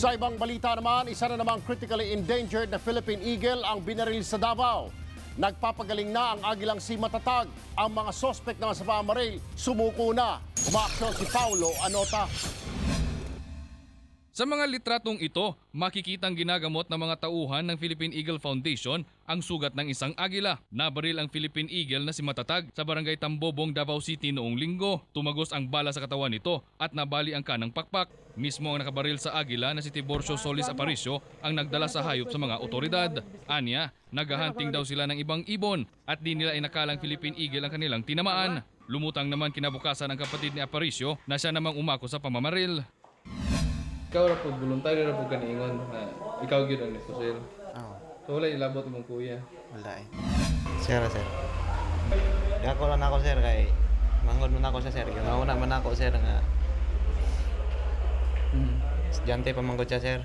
Sa ibang balita naman, isa na namang critically endangered na Philippine Eagle ang binaril sa Davao. Nagpapagaling na ang agilang si Matatag. Ang mga sospek naman sa pamaril, sumuko na. Umaaksyon si Paulo Anota. Sa mga litratong ito, makikitang ginagamot ng mga tauhan ng Philippine Eagle Foundation ang sugat ng isang agila. Nabaril ang Philippine Eagle na si Matatag sa barangay Tambobong, Davao City noong linggo. Tumagos ang bala sa katawan nito at nabali ang kanang pakpak. Mismo ang nakabaril sa agila na si Tiborcio Solis Aparicio ang nagdala sa hayop sa mga otoridad. Anya, naghahunting daw sila ng ibang ibon at di nila inakalang Philippine Eagle ang kanilang tinamaan. Lumutang naman kinabukasan ang kapatid ni Aparicio na siya namang umako sa pamamaril. Ikaw ra po, voluntaryo ra po kaniingon na ikaw gyud ang sir. Oo, So wala ilabot imong kuya. wala eh. Sir, sir. Gako lang ako sir kay mangod man ako sa sir. Ginauna man ako sir nga estudyante pa manggod siya sir.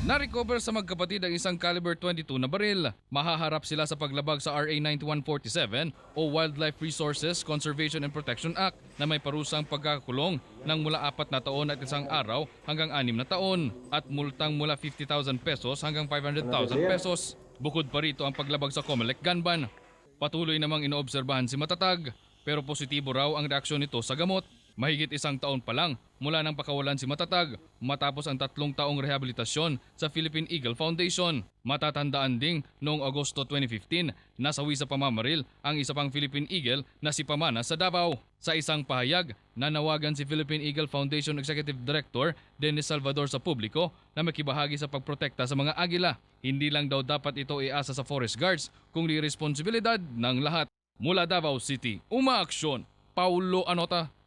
Na-recover sa magkapatid ang isang caliber 22 na baril. Mahaharap sila sa paglabag sa RA 9147 o Wildlife Resources Conservation and Protection Act na may parusang pagkakakulong ng mula apat na taon at isang araw hanggang anim na taon at multang mula 50,000 pesos hanggang 500,000 pesos. Bukod pa rito ang paglabag sa Comelec gun ban. Patuloy namang inoobserbahan si Matatag pero positibo raw ang reaksyon nito sa gamot. Mahigit isang taon pa lang mula nang pakawalan si Matatag matapos ang tatlong taong rehabilitasyon sa Philippine Eagle Foundation. Matatandaan ding noong Agosto 2015 nasawi sa pamamaril ang isa pang Philippine Eagle na si Pamana sa Davao. Sa isang pahayag, nanawagan si Philippine Eagle Foundation Executive Director Dennis Salvador sa publiko na makibahagi sa pagprotekta sa mga agila. Hindi lang daw dapat ito iasa sa forest guards kundi responsibilidad ng lahat. Mula Davao City, umaaksyon. Paulo Anota,